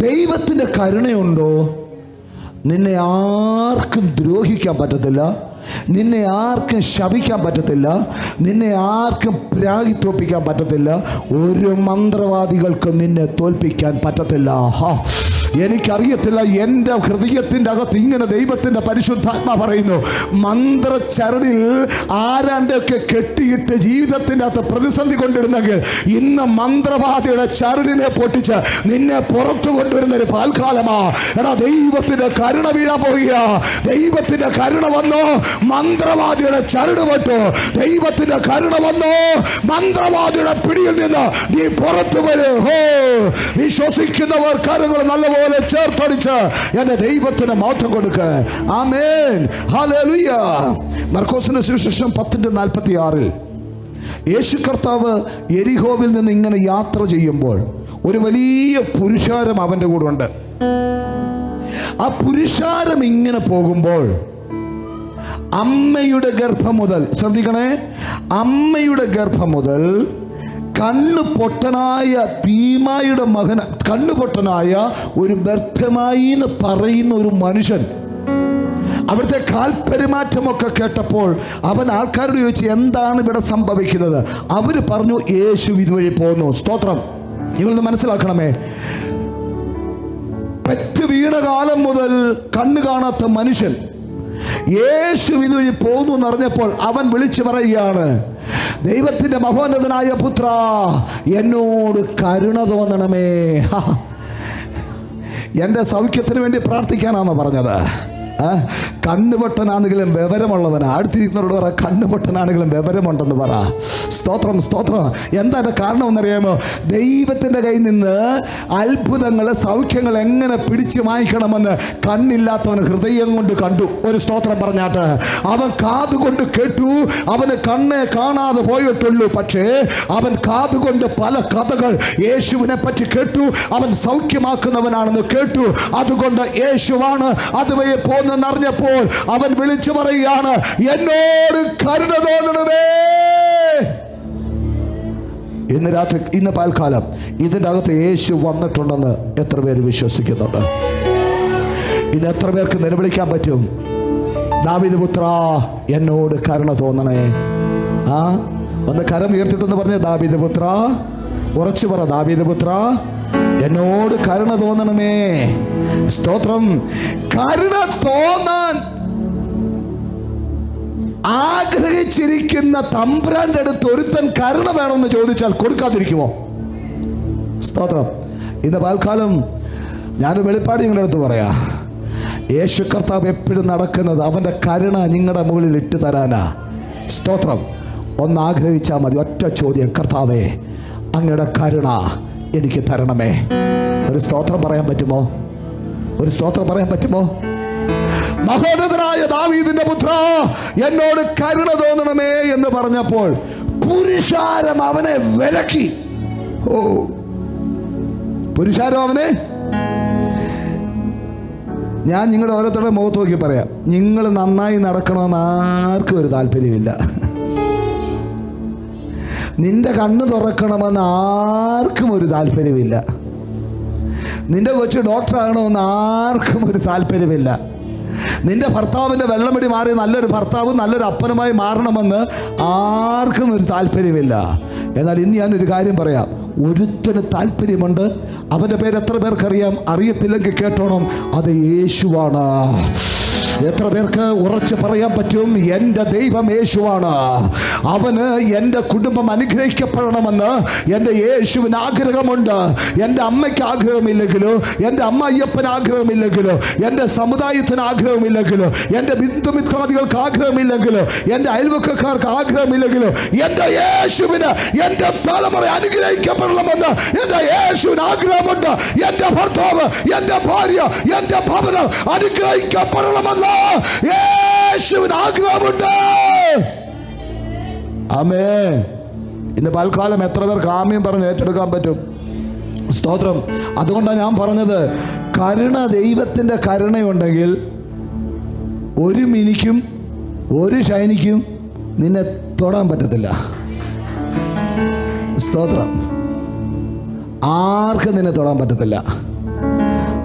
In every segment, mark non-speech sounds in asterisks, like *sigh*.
ദൈവത്തിന്റെ കരുണയുണ്ടോ? നിന്നെ ആർക്കും ദ്രോഹിക്കാൻ പറ്റത്തില്ല. നിന്നെ ആർക്കും ശപിക്കാൻ പറ്റത്തില്ല. നിന്നെ ആർക്കും പ്രാഗി തോൽപ്പിക്കാൻ പറ്റത്തില്ല. ഒരു മന്ത്രവാദികൾക്കും നിന്നെ തോൽപ്പിക്കാൻ പറ്റത്തില്ല. ഹാ. എനിക്കറിയത്തില്ല എന്റെ ഹൃദയത്തിന്റെ അകത്ത് ഇങ്ങനെ ദൈവത്തിന്റെ പരിശുദ്ധാത്മ പറയുന്നു. മന്ത്രച്ചരടിൽ ആരാണ്ടൊക്കെ കെട്ടിയിട്ട് ജീവിതത്തിന്റെ അകത്ത് പ്രതിസന്ധി കൊണ്ടിരുന്നെങ്കിൽ ഇന്ന് മന്ത്രവാദിയുടെ ചരടിനെ പൊട്ടിച്ച് നിന്നെ പുറത്തു കൊണ്ടുവരുന്ന ഒരു പാൽക്കാലമാ. എടാ ദൈവത്തിന്റെ കരുണ വീഴാൻ പോകുക ദൈവത്തിന്റെ കരുണ വന്നോ. മന്ത്രവാദിയുടെ ചരട് പൊട്ടു. ദൈവത്തിന്റെ കരുണ വന്നോ. മന്ത്രവാദിയുടെ പിടിയിൽ നിന്ന് നീ പുറത്തു വരൂ. ഹോ വിശ്വസിക്കുന്നവർ കരുകൾ നല്ലപോലെ ചേർത്തടിച്ച് എന്റെ ദൈവത്തിന് മഹത്വം കൊടുക്ക. ആമേൻ. ഹല്ലേലൂയ. മർക്കോസിന്റെ സുവിശേഷം പത്തിന്റെ നാൽപ്പത്തി ആറിൽ യേശു കർത്താവ് എരിഹോവിൽ നിന്ന് ഇങ്ങനെ യാത്ര ചെയ്യുമ്പോൾ ഒരു വലിയ പുരുഷാരം അവന്റെ കൂടെ ഉണ്ട്. ആ പുരുഷാരം ഇങ്ങനെ പോകുമ്പോൾ അമ്മയുടെ ഗർഭം മുതൽ ശ്രദ്ധിക്കണേ അമ്മയുടെ ഗർഭം മുതൽ കണ്ണ് പൊട്ടനായ തീമായുടെ മകൻ കണ്ണ് പൊട്ടനായ ഒരു ബർദ്ധമായി എന്ന് പറയുന്ന ഒരു മനുഷ്യൻ. അവിടുത്തെ കാൽപെരുമാറ്റമൊക്കെ കേട്ടപ്പോൾ അവൻ ആൾക്കാരോട് ചോദിച്ചു എന്താണ് ഇവിടെ സംഭവിക്കുന്നത്? അവർ പറഞ്ഞു യേശു ഇതുവഴി പോകുന്നു സ്തോത്രം. നിങ്ങളൊന്ന് മനസ്സിലാക്കണമേ. പെറ്റ് വീണ കാലം മുതൽ കണ്ണു കാണാത്ത മനുഷ്യൻ യേശു ഇതുവഴി പോകുന്നു എന്നറിഞ്ഞപ്പോൾ അവൻ വിളിച്ചു പറയുകയാണ് ദൈവത്തിന്റെ മഹോന്നതനായ പുത്ര എന്നോട് കരുണ തോന്നണമേ. എന്റെ സൗഖ്യത്തിന് വേണ്ടി പ്രാർത്ഥിക്കാനാണോ പറഞ്ഞത്? കണ്ണുപൊട്ടനാണെങ്കിലും വിവരമുള്ളവനാ. അടുത്തിരിക്കുന്നവരോട് പറ കണ്ണുപൊട്ടനാണെങ്കിലും വിവരമുണ്ടെന്ന് പറ. സ്തോത്രം സ്തോത്രം. എന്താ അതിന്റെ കാരണം എന്നറിയാമോ? ദൈവത്തിന്റെ കയ്യിൽ നിന്ന് അത്ഭുതങ്ങൾ സൗഖ്യങ്ങൾ എങ്ങനെ പിടിച്ചു വാങ്ങിക്കണമെന്ന് കണ്ണില്ലാത്തവൻ ഹൃദയം കൊണ്ട് കണ്ടു. ഒരു സ്തോത്രം പറഞ്ഞാട്ട്. അവൻ കാതുകൊണ്ട് കേട്ടു. അവന് കണ്ണെ കാണാതെ പോയിട്ടുള്ളൂ. പക്ഷേ അവൻ കാതുകൊണ്ട് പല കഥകൾ യേശുവിനെ പറ്റി കേട്ടു. അവൻ സൗഖ്യമാക്കുന്നവനാണെന്ന് കേട്ടു. അതുകൊണ്ട് യേശുവാണ് അതുവഴി പോകുന്നെന്നറിഞ്ഞപ്പോൾ അവൻ വിളിച്ചു പറയുകയാണ് എന്നോട് കരുണ തോന്നണമേ. ഇന്ന് രാത്രി ഇന്ന് പാൽക്കാലം. ഇതിന്റെ അകത്ത് യേശു വന്നിട്ടുണ്ടെന്ന് എത്ര പേര് വിശ്വസിക്കുന്നുണ്ട്? ഇന്ന് എത്ര പേർക്ക് നിലവിളിക്കാൻ പറ്റും? ദാവിദ് പുത്ര എന്നോട് കരുണ തോന്നണേ. ആ ഒന്ന് കരം ഉയർത്തിട്ടെന്ന് പറഞ്ഞ ദാവിദ് പുത്ര ഉറച്ചു പറ ദാവിദ് പുത്ര എന്നോട് കരുണ തോന്നണമേ. സ്തോത്രം. കരുണ തോന്നാൻ ആഗ്രഹിച്ചിരിക്കുന്ന തമ്പുരാന്റെ അടുത്ത് ഒരുത്തൻ കരുണ വേണമെന്ന് ചോദിച്ചാൽ കൊടുക്കാതിരിക്കുമോ? സ്തോത്രം. ഇന്ന് പാൽക്കാലം ഞാൻ വെളിപ്പാട് നിങ്ങളുടെ അടുത്ത് പറയാ. യേശു കർത്താവ് എപ്പോഴും നടക്കുന്നത് അവന്റെ കരുണ നിങ്ങളുടെ മുകളിൽ ഇട്ട് തരാനാ. സ്തോത്രം. ഒന്ന് ആഗ്രഹിച്ചാൽ മതി. ഒറ്റ ചോദ്യം. കർത്താവേ അങ്ങയുടെ കരുണ എനിക്ക് തരണമേ. ഒരു സ്തോത്രം പറയാൻ പറ്റുമോ? ഒരു സ്തോത്രം പറയാൻ പറ്റുമോ? മഹോന്നതനായ ദാവീദിന്റെ പുത്ര എന്നോട് കരുണ തോന്നണമേ എന്ന് പറഞ്ഞപ്പോൾ പുരുഷാരം അവനെ വിലക്കി. ഓ. പുരുഷാരം അവനെ? ഞാൻ നിങ്ങളുടെ ഓരോരുത്തരുടെ മുഖത്ത് നോക്കി പറയാം. നിങ്ങൾ നന്നായി നടക്കണമെന്ന് ആർക്കും ഒരു താല്പര്യമില്ല നിന്റെ കണ്ണ് തുറക്കണമെന്ന് ആർക്കും ഒരു താല്പര്യമില്ല. നിന്റെ കൊച്ചു ഡോക്ടർ ആകണമെന്ന് ആർക്കും ഒരു താല്പര്യമില്ല. നിന്റെ ഭർത്താവിന്റെ വെള്ളമിടി മാറി നല്ലൊരു ഭർത്താവും നല്ലൊരു അപ്പനുമായി മാറണമെന്ന് ആർക്കും ഒരു താല്പര്യമില്ല. എന്നാൽ ഇന്ന് ഞാനൊരു കാര്യം പറയാം. ഒരുത്തന് താല്പര്യമുണ്ട്. അവന്റെ പേര് എത്ര പേർക്കറിയാം? അറിയത്തില്ലെങ്കിൽ കേട്ടോണം. അത് യേശുവാണ്. എത്ര പേർക്ക് ഉറച്ചു പറയാൻ പറ്റും? എന്റെ ദൈവം യേശുവാണ്. അവന് എന്റെ കുടുംബം അനുഗ്രഹിക്കപ്പെടണമെന്ന് എന്റെ യേശുവിന് ആഗ്രഹമുണ്ട്. എന്റെ അമ്മയ്ക്ക് ആഗ്രഹമില്ലെങ്കിലോ എന്റെ അമ്മ അയ്യപ്പന് ആഗ്രഹമില്ലെങ്കിലോ എന്റെ സമുദായത്തിന് ആഗ്രഹമില്ലെങ്കിലോ എന്റെ ബിന്ദുമിത്രാദികൾക്ക് ആഗ്രഹമില്ലെങ്കിലോ എന്റെ അയൽവക്കക്കാർക്ക് ആഗ്രഹമില്ലെങ്കിലോ എന്റെ യേശുവിന് എന്റെ തലമുറ അനുഗ്രഹിക്കപ്പെടണമെന്ന് എന്റെ യേശുവിന് ആഗ്രഹമുണ്ട്. എന്റെ ഭർത്താവ് എന്റെ ഭാര്യ എന്റെ ഭവനം അനുഗ്രഹിക്കപ്പെടണമെന്ന് യേശുവിന് ആഗ്രഹമുണ്ട്. ആമേ ഇന്ന് പൽക്കാലം എത്ര പേർക്ക് ആമയും പറഞ്ഞ് ഏറ്റെടുക്കാൻ പറ്റും? സ്തോത്രം. അതുകൊണ്ടാണ് ഞാൻ പറഞ്ഞത് കരുണ ദൈവത്തിന്റെ കരുണയുണ്ടെങ്കിൽ ഒരു മിനിക്കും ഒരു ഷൈനിക്കും നിന്നെ തൊടാൻ പറ്റത്തില്ല. സ്തോത്രം. ആർക്കും നിന്നെ തൊടാൻ പറ്റത്തില്ല.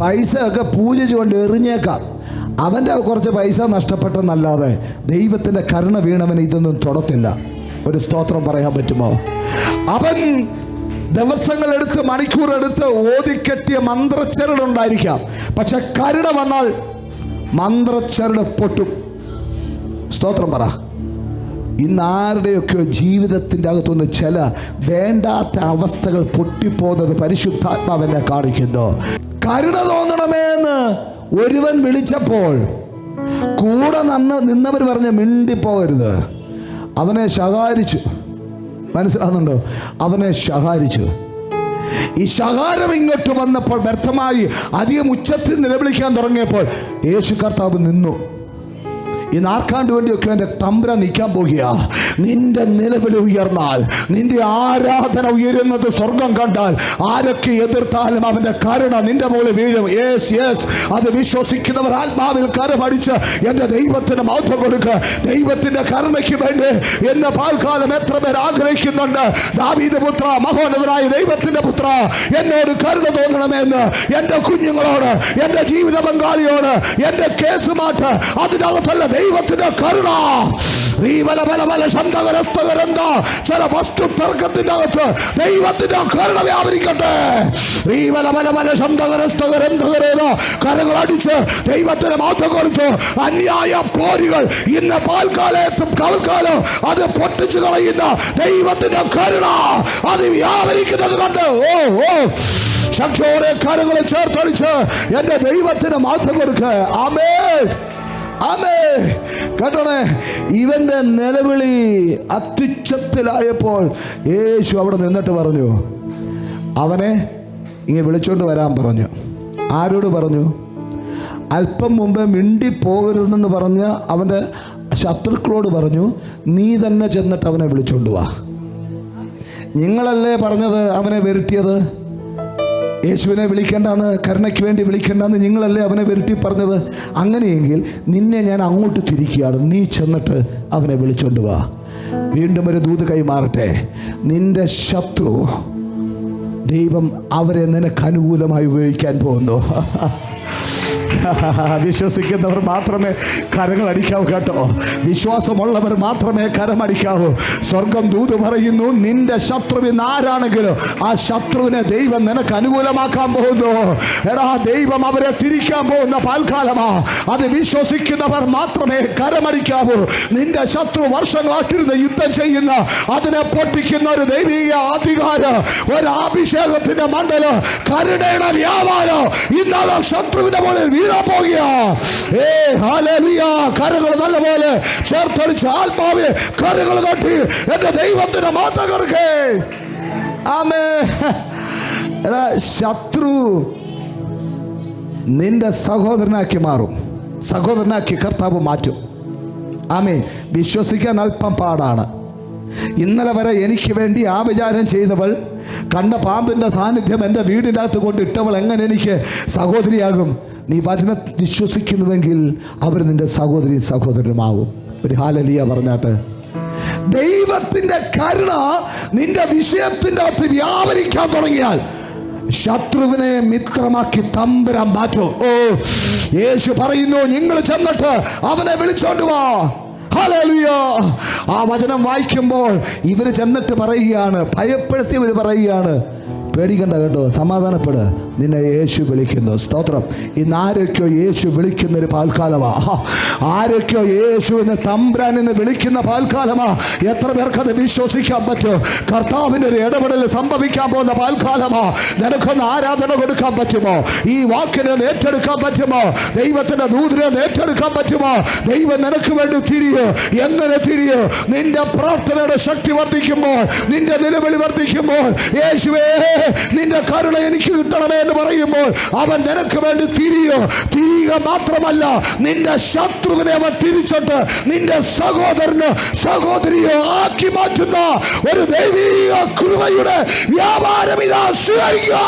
പൈസ ഒക്കെ പൂജിച്ചുകൊണ്ട് എറിഞ്ഞേക്കാം. അവന്റെ കുറച്ച് പൈസ നഷ്ടപ്പെട്ടെന്നല്ലാതെ ദൈവത്തിന്റെ കരുണ വീണവൻ ഇതൊന്നും തൊടത്തില്ല. ഒരു സ്തോത്രം പറയാൻ പറ്റുമോ? അവൻ ദിവസങ്ങളെടുത്ത് മണിക്കൂറെടുത്ത് ഓതിക്കെട്ടിയ മന്ത്രച്ചരടുണ്ടായിരിക്കാം പക്ഷെ കരുണ വന്നാൽ മന്ത്രച്ചരട് പൊട്ടും. സ്തോത്രം പറ. ഇന്ന് ആരുടെയൊക്കെ ജീവിതത്തിന്റെ അകത്തുനിന്ന് ചില വേണ്ടാത്ത അവസ്ഥകൾ പൊട്ടിപ്പോകുന്നത് പരിശുദ്ധാത്മാവെന്നെ കാണിക്കുന്നു. കരുണ തോന്നണമേ എന്ന് ഒരുവൻ വിളിച്ചപ്പോൾ കൂടെ നിന്ന് നിന്നവർ പറഞ്ഞ് മിണ്ടിപ്പോകരുത്. അവനെ ശകാരിച്ചു. മനസ്സിലാകുന്നുണ്ടോ അവനെ ശകാരിച്ചു. ഈ ശകാരം ഇങ്ങോട്ട് വന്നപ്പോൾ വ്യർത്ഥമായി അധികം ഉച്ചത്തിൽ നിലവിളിക്കാൻ തുടങ്ങിയപ്പോൾ യേശു കർത്താവ് നിന്നു. ഇന്ന് ആർക്കാണ്ട് വേണ്ടിയൊക്കെ എന്റെ തമ്പ്ര നിൽക്കാൻ പോകുക. നിന്റെ നിലവിൽ ഉയർന്നാൽ നിന്റെ ആരാധന ഉയരുന്നത് സ്വർഗം കണ്ടാൽ ആരൊക്കെ എതിർത്താലും അവന്റെ കരുണ നിന്റെ മുകളിൽ വീഴും. യേസ് യേസ് അത് വിശ്വസിക്കുന്നവർ ആത്മാവിൽ കരമടിച്ച് എന്റെ ദൈവത്തിന് മഹത്വം കൊടുക്കുക ദൈവത്തിന്റെ കരുണയ്ക്ക് വേണ്ടി എന്റെ പാൽക്കാലം എത്ര പേർ ആഗ്രഹിക്കുന്നുണ്ട്. ദാവീദ് പുത്ര മഹോന്നതനായ ദൈവത്തിന്റെ പുത്ര എന്നോട് കരുണ തോന്നണമെന്ന് എന്റെ കുഞ്ഞുങ്ങളോട് എന്റെ ജീവിത പങ്കാളിയോട് എന്റെ കേസ് മാറ്റ്. അതിനകത്തല്ല ദൈവത്തിന്റെ കരുണ. നീ വല വല വല ശന്തകരസ്തകരെന്ത ചില വസ്തു തർക്കത്തിന്റെ അകത്ത് ദൈവത്തിന്റെ കരുണ വ്യാപരിക്കട്ടെ. നീ വല വല വല ശന്തകരസ്തകരെന്തകരേതോ കരങ്ങൾ അടിച്ച് ദൈവത്തിന് മാത്രം കൊടുത്തു അന്യായ പോരികൾ ഇന്ന് പാൽക്കാലത്തും കവൽക്കാലം അത് പൊട്ടിച്ചു കളയുന്ന ദൈവത്തിന്റെ കരുണ അത് വ്യാപരിക്കുന്നത് കണ്ട്. ഓ ഓ. ശക്തിയോടെ കരങ്ങളെ ചേർത്തടിച്ച് എന്റെ ദൈവത്തിന് മാറ്റം കൊടുക്കുക ആമേ ആമേ കേട്ടോണേ? ഇവന്റെ നിലവിളി അത്യുച്ഛത്തിലായപ്പോൾ യേശു അവിടെ നിന്നിട്ട് പറഞ്ഞു അവനെ ഇങ്ങനെ വിളിച്ചോണ്ട് വരാൻ പറഞ്ഞു. ആരോട് പറഞ്ഞു? അല്പം മുമ്പ് മിണ്ടി പോകരുതെന്ന് പറഞ്ഞ് അവന്റെ ശത്രുക്കളോട് പറഞ്ഞു നീ തന്നെ ചെന്നിട്ട് അവനെ വിളിച്ചോണ്ട് വാ. നിങ്ങളല്ലേ പറഞ്ഞത് അവനെ വരുത്തിയത്? യേശുവിനെ വിളിക്കേണ്ടെന്ന് കരുണയ്ക്ക് വേണ്ടി വിളിക്കേണ്ടെന്ന് നിങ്ങളല്ലേ അവനെ വരുത്തി പറഞ്ഞത്? അങ്ങനെയെങ്കിൽ നിന്നെ ഞാൻ അങ്ങോട്ട് തിരിക്കുകയാണ്. നീ ചെന്നിട്ട് അവനെ വിളിച്ചോണ്ട് വാ. വീണ്ടും ഒരു ദൂത് കൈമാറട്ടെ നിന്റെ ശത്രു ദൈവം അവരെ നിനക്ക് അനുകൂലമായി ഉപയോഗിക്കാൻ പോകുന്നു. *laughs* *laughs* വിശ്വസിക്കുന്നവർ മാത്രമേ കരങ്ങൾ അടിക്കാവൂ കേട്ടോ. വിശ്വാസമുള്ളവർ മാത്രമേ കരമടിക്കാവൂ സ്വർഗം ദൂത് പറയുന്നു നിന്റെ ശത്രുവിന് ആരാണെങ്കിലും ആ ശത്രുവിനെ ദൈവം നിനക്ക് അനുകൂലമാക്കാൻ പോകുന്നു. എടാ ദൈവം അവരെ തിരിക്കാൻ പോകുന്ന പാൽക്കാലമാ. അത് വിശ്വസിക്കുന്നവർ മാത്രമേ കരമടിക്കാവൂ നിന്റെ ശത്രു വർഷങ്ങളാട്ടിരുന്ന് യുദ്ധം ചെയ്യുന്ന അതിനെ പൊട്ടിക്കുന്ന ഒരു ദൈവിക അധികാരം ഒരു അഭിഷേകത്തിന്റെ മണ്ഡലം കരുടേണ വ്യാപാരം. ഇന്നലെ ശത്രുവിന്റെ മുകളിൽ വീഴാൻ പോകുകയാ. ഏ ഹാലേലുയ കരകൾ നല്ലപോലെ ചേർത്തടിച്ച് ആത്മാവ് കരകൾ തട്ടി എന്റെ ദൈവത്തിന് മാത്രം കിടക്കേ. ആമേ. ശത്രു നിന്റെ സഹോദരനാക്കി മാറും. സഹോദരനാക്കി കർത്താവ് മാറ്റും. ആമേ വിശ്വസിക്കാൻ അല്പം പാടാണ്. ഇന്നലെ വരെ എനിക്ക് വേണ്ടി ആഭിചാരം ചെയ്തവൾ കണ്ട പാമ്പിന്റെ സാന്നിധ്യം എന്റെ വീടിന്റെ അകത്ത് കൊണ്ട് ഇട്ടവൾ എങ്ങനെ എനിക്ക് സഹോദരിയാകും? നീ വചനം വിശ്വസിക്കുന്നുവെങ്കിൽ അവർ നിന്റെ സഹോദരി സഹോദരനുമാകും ഒരു ഹാലലിയ പറഞ്ഞാട്ട്. ദൈവത്തിന്റെ കരുണ നിന്റെ വിഷയത്തിന്റെ അകത്ത് വ്യാപരിക്കാൻ തുടങ്ങിയാൽ ശത്രുവിനെ മിത്രമാക്കി തമ്പുരാൻ മാറ്റും. ഓ യേശു പറയുന്നു നിങ്ങൾ ചെന്നിട്ട് അവനെ വിളിച്ചോണ്ട് വാ. ഹല്ലേലൂയ. ആ വചനം വായിക്കുമ്പോൾ ഇവർ ചെന്നിട്ട് പറയുകയാണ് ഭയപ്പെടുത്തി ഇവർ പറയുകയാണ്. പേടിക്കണ്ട കേട്ടോ സമാധാനപ്പെട്. നിന്നെ യേശു വിളിക്കുന്നു. സ്തോത്രം. ഇന്ന് ആരൊക്കെയോ യേശു വിളിക്കുന്ന ഒരു പാൽക്കാലമാ ആരൊക്കെയോ യേശുവിനെ തമ്പ്രാൻ എന്ന് വിളിക്കുന്ന പാൽക്കാലമാ. എത്ര പേർക്കത് വിശ്വസിക്കാൻ പറ്റുമോ കർത്താവിന്റെ ഒരു ഇടപെടൽ സംഭവിക്കാൻ പോകുന്ന പാൽക്കാലമാ. നിനക്കൊന്ന് ആരാധന കൊടുക്കാൻ പറ്റുമോ? ഈ വാക്കിനെ ഏറ്റെടുക്കാൻ പറ്റുമോ? ദൈവത്തിന്റെ ദൂതിനെ ഏറ്റെടുക്കാൻ പറ്റുമോ? ദൈവം നിനക്ക് വേണ്ടി തിരിയോ. എങ്ങനെ തിരിയോ? നിന്റെ പ്രാർത്ഥനയുടെ ശക്തി വർദ്ധിക്കുമ്പോൾ നിന്റെ നിലവിളി വർദ്ധിക്കുമ്പോൾ യേശുവേ നിന്റെ കരുണ എനിക്ക് കിട്ടണമേ എന്ന് പറയുമ്പോൾ അവൻ നിനക്ക് വേണ്ടി തിരിയോ? തിരിയുക മാത്രമല്ല നിന്റെ ശത്രുവിനെ അവൻ തിരിച്ചിട്ട് നിന്റെ സഹോദരന് സഹോദരിയോ ആക്കി മാറ്റുന്ന ഒരു ദൈവീക കൃപയുടെ വ്യാപാരം ഇതാ സ്വീകരിക്കുക.